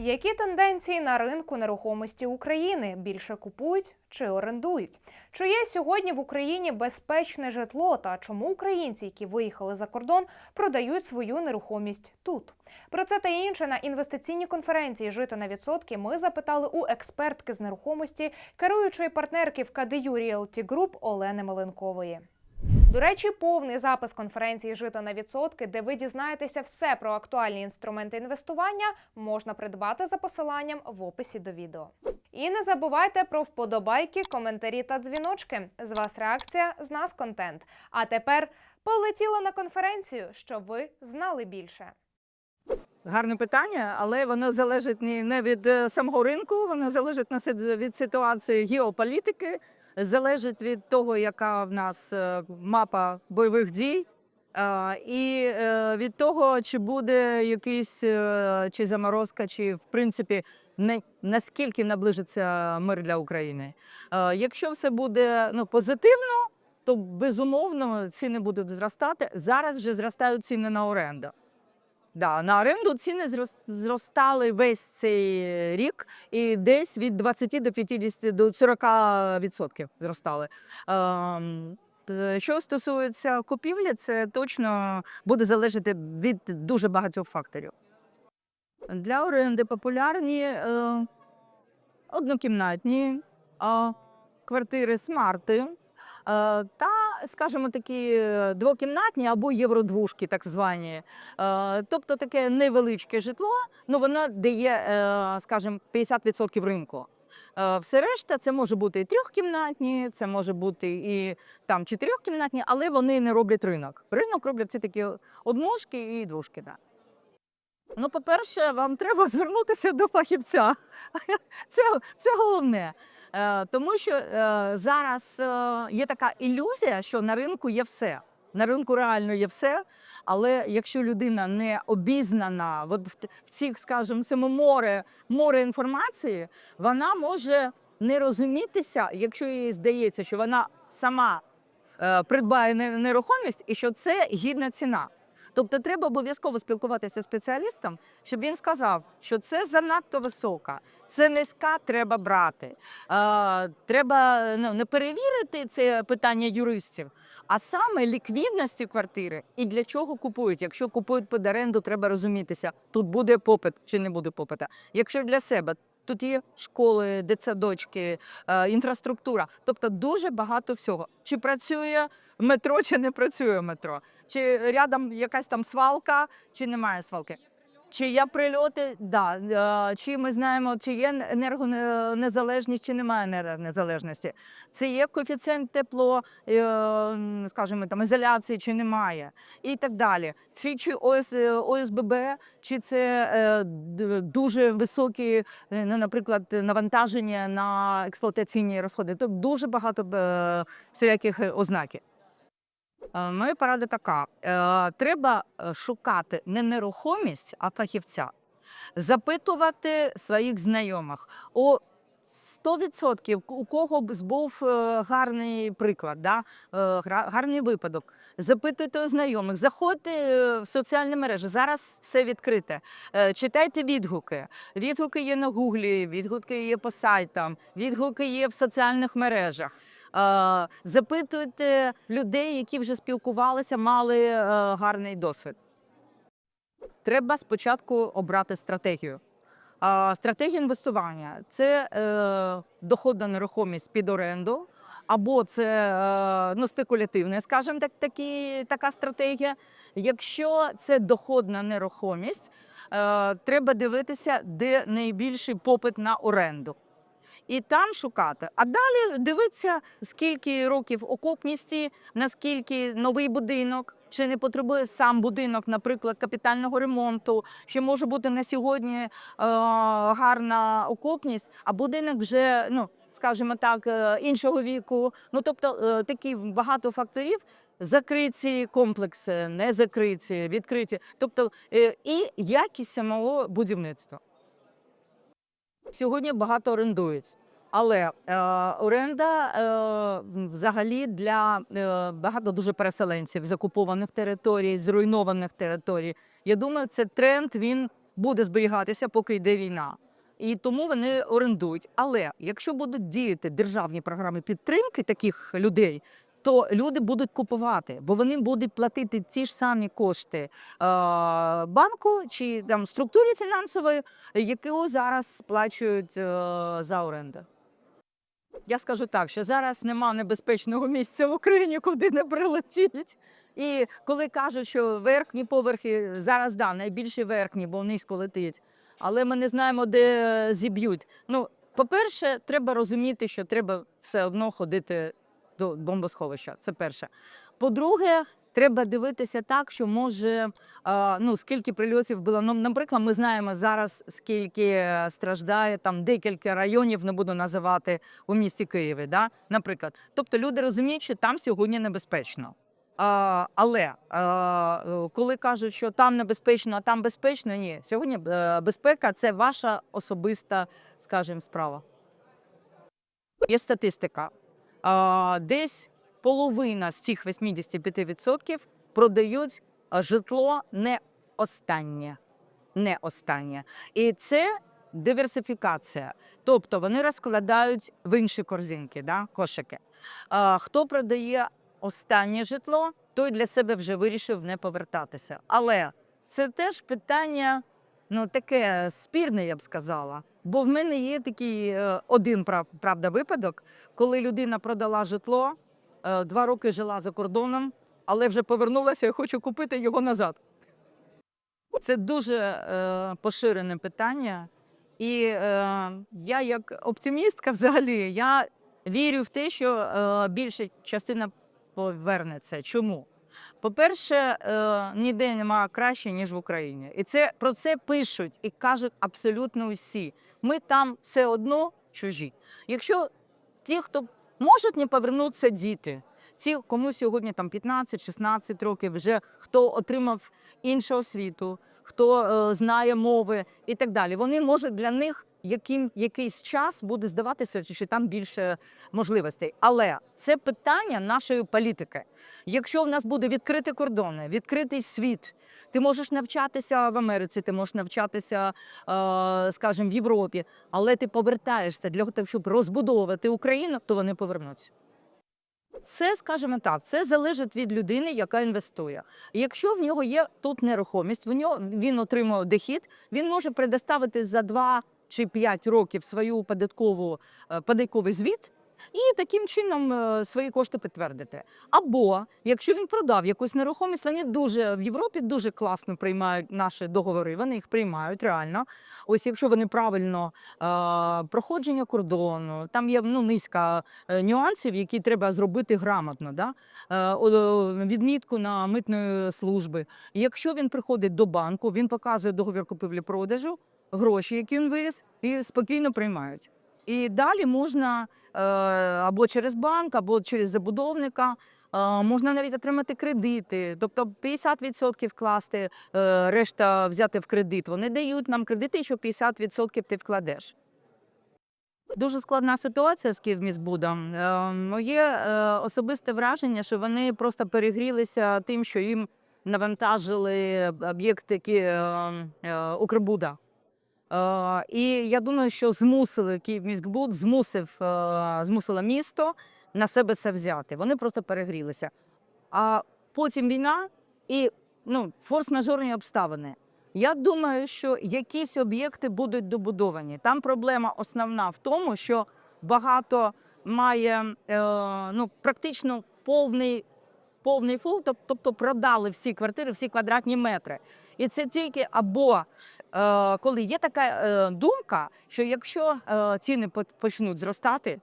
Які тенденції на ринку нерухомості України більше купують чи орендують? Чи є сьогодні в Україні безпечне житло та чому українці, які виїхали за кордон, продають свою нерухомість тут? Про це та інше на інвестиційній конференції Жити на відсотки ми запитали у експертки з нерухомості, керуючої партнерки в КДЮ Realty Group Олени Маленкової. До речі, повний запис конференції Жито на відсотки, де ви дізнаєтеся все про актуальні інструменти інвестування, можна придбати за посиланням в описі до відео. І не забувайте про вподобайки, коментарі та дзвіночки. З вас реакція, з нас контент. А тепер полетіли на конференцію, щоб ви знали більше. Гарне питання, але воно залежить не від е, самого ринку, воно залежить від ситуації геополітики, залежить від того, яка в нас е, мапа бойових дій, е, і е, від того, чи буде якийсь чи заморозка, чи в принципі не, наскільки наближиться мир для України. Якщо все буде ну, позитивно, то безумовно ціни будуть зростати. Зараз вже зростають ціни на оренду. Да, на оренду ціни зростали весь цей рік і десь від 20 до 50 до 40 відсотків зростали. Ем, е, Що стосується купівлі, це точно буде залежати від дуже багатьох факторів. Для оренди популярні е, однокімнатні е, квартири смарти. е, Та, скажімо, такі е, двокімнатні або євродвушки, так звані. Е, Тобто таке невеличке житло, ну воно дає, е, скажімо, 50% ринку. Все решта це може бути і трьохкімнатні, це може бути і там чотирьохкімнатні, але вони не роблять ринок. Ринок роблять це такі однушки і двушки. Да. Ну, по-перше, вам треба звернутися до фахівця. Це, це головне. Е, Тому що е, зараз е, є така ілюзія, що на ринку є все. На ринку реально є все, але якщо людина не обізнана от в, цих, скажімо, цьому море, море інформації, вона може не розумітися, якщо їй здається, що вона сама придбає нерухомість і що це гідна ціна. Тобто треба обов'язково спілкуватися з спеціалістом, щоб він сказав, що це занадто висока, це низька, треба брати. Е, треба ну, не перевірити це питання юристів, а саме ліквідності квартири і для чого купують. Якщо купують під оренду, треба розумітися, тут буде попит чи не буде попита. Якщо для себе. Тут є школи, дитсадочки, е, інфраструктура, тобто дуже багато всього. Чи працює метро, чи не працює метро, чи рядом якась там свалка, чи немає свалки. Чи є прильоти? Да. Е, Чи ми знаємо, чи є енергонезалежність, чи немає енергонезалежності. Це є коефіцієнт тепло, е, скажімо, там ізоляції, чи немає, і так далі. Чи, чи ОС, е, ОСББ, чи це дуже високі, ну, наприклад, навантаження на експлуатаційні розходи. Тобто дуже багато всіляких ознаків. Е, Моя порада така: Е, треба е, шукати не нерухомість, а фахівця, запитувати своїх знайомих. У 100% у кого б був гарний приклад, да? гарний випадок. Запитуйте у знайомих, заходьте в соціальні мережі. Зараз все відкрите. Читайте відгуки. Відгуки є на Гуглі, відгуки є по сайтам, відгуки є в соціальних мережах. Запитуйте людей, які вже спілкувалися, мали е, гарний досвід. Треба спочатку обрати стратегію. Стратегія інвестування це е, доходна нерухомість під оренду, або це е, ну, спекулятивна, скажімо так, такі, така стратегія. Якщо це доходна нерухомість, треба дивитися, де найбільший попит на оренду. І там шукати. А далі дивитися, скільки років окупності, наскільки новий будинок, чи не потребує сам будинок, наприклад, капітального ремонту, чи може бути на сьогодні е, гарна окупність, а будинок вже, ну скажімо так, е, іншого віку. Ну тобто е, такі багато факторів. Закриті комплекси, не закриті, відкриті, тобто е, і якість самого будівництва. Сьогодні багато орендують. Але е, оренда е, взагалі для е, багато дуже переселенців з окупованих територій, зруйнованих територій. Я думаю, це тренд він буде зберігатися, поки йде війна. І тому вони орендують. Але якщо будуть діяти державні програми підтримки таких людей, то люди будуть купувати, бо вони будуть платити ті ж самі кошти банку чи там структурі фінансової, яку зараз сплачують е, за оренду. Я скажу так, що зараз нема небезпечного місця в Україні, куди не прилетіть. І коли кажуть, що верхні поверхи зараз да, найбільші верхні, бо низько летить. Але ми не знаємо, де зіб'ють. Ну, по-перше, треба розуміти, що треба все одно ходити до бомбосховища. Це перше. По-друге, треба дивитися так, що може ну скільки прильотів було. Ну, наприклад, ми знаємо зараз, скільки е, страждає там декілька районів, не буду називати у місті Києві. Да? Наприклад, тобто люди розуміють, що там сьогодні небезпечно. А, але а, е, коли кажуть, що там небезпечно, а там безпечно, ні. Сьогодні е, безпека це ваша особиста, скажімо, справа. Є статистика. Десь половина з цих 85% продають житло не останнє. Не останнє. І це диверсифікація. Тобто вони розкладають в інші корзинки, да, кошики. А, хто продає останнє житло, той для себе вже вирішив не повертатися. Але це теж питання ну, таке спірне, я б сказала. Бо в мене є такий е, один прав- правда випадок, коли людина продала житло, е, два роки жила за кордоном, але вже повернулася і хочу купити його назад. Це дуже е, поширене питання. І е, я, як оптимістка, взагалі, я вірю в те, що е, більша частина повернеться. Чому? По-перше, е, ніде немає краще, ніж в Україні. І це про це пишуть і кажуть абсолютно усі. Ми там все одно чужі. Якщо ті, хто можуть не повернутися діти, ті, кому сьогодні там 15-16 років, вже хто отримав іншу освіту, хто е, знає мови і так далі, вони можуть для них яким якийсь час буде здаватися, що там більше можливостей. Але це питання нашої політики. Якщо в нас буде відкриті кордони, відкритий світ, ти можеш навчатися в Америці, ти можеш навчатися, е, скажімо, в Європі, але ти повертаєшся для того, щоб розбудовувати Україну, то вони повернуться. Це, скажімо так, це залежить від людини, яка інвестує. Якщо в нього є тут нерухомість, в нього він отримав дохід, він може предоставити за 2 чи 5 років свою податкову е, податковий звіт. І таким чином е, свої кошти підтвердити. Або якщо він продав якусь нерухомість, вони дуже в Європі дуже класно приймають наші договори. Вони їх приймають реально. Ось якщо вони правильно е, проходження кордону, там є ну низка е, нюансів, які треба зробити грамотно. Да? Відмітку на митної служби. Якщо він приходить до банку, він показує договір купівлі-продажу, гроші, які він вивіз, і спокійно приймають. І далі можна е, або через банк, або через забудовника. е, Можна навіть отримати кредити, тобто 50% вкласти, е, решта взяти в кредит. Вони дають нам кредити, що 50% ти вкладеш. Дуже складна ситуація з Київміськбудом. Е, Моє особисте враження, що вони просто перегрілися тим, що їм навантажили об'єкти які, Укрбуда. Е, І я думаю, що змусили Київміськбуд, змусив, е, змусило місто на себе це взяти. Вони просто перегрілися. А потім війна і ну, форс-мажорні обставини. Я думаю, що якісь об'єкти будуть добудовані. Там проблема основна в тому, що багато має е, ну, практично повний, повний фул, тобто продали всі квартири, всі квадратні метри. І це тільки або коли є така е, думка, що якщо е, ціни по- почнуть зростати,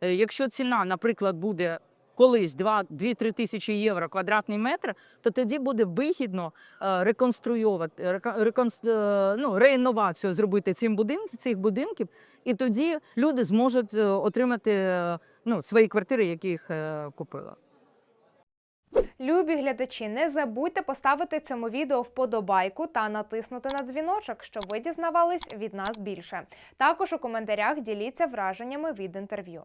е, якщо ціна, наприклад, буде колись 2-3 тисячі євро квадратний метр, то тоді буде вигідно е, реконструювати е, ну, реінновацію зробити цим будин, цих будинків, і тоді люди зможуть е, отримати е, ну, свої квартири, які їх е, купили. Любі глядачі, не забудьте поставити цьому відео вподобайку та натиснути на дзвіночок, щоб ви дізнавались від нас більше. Також у коментарях діліться враженнями від інтерв'ю.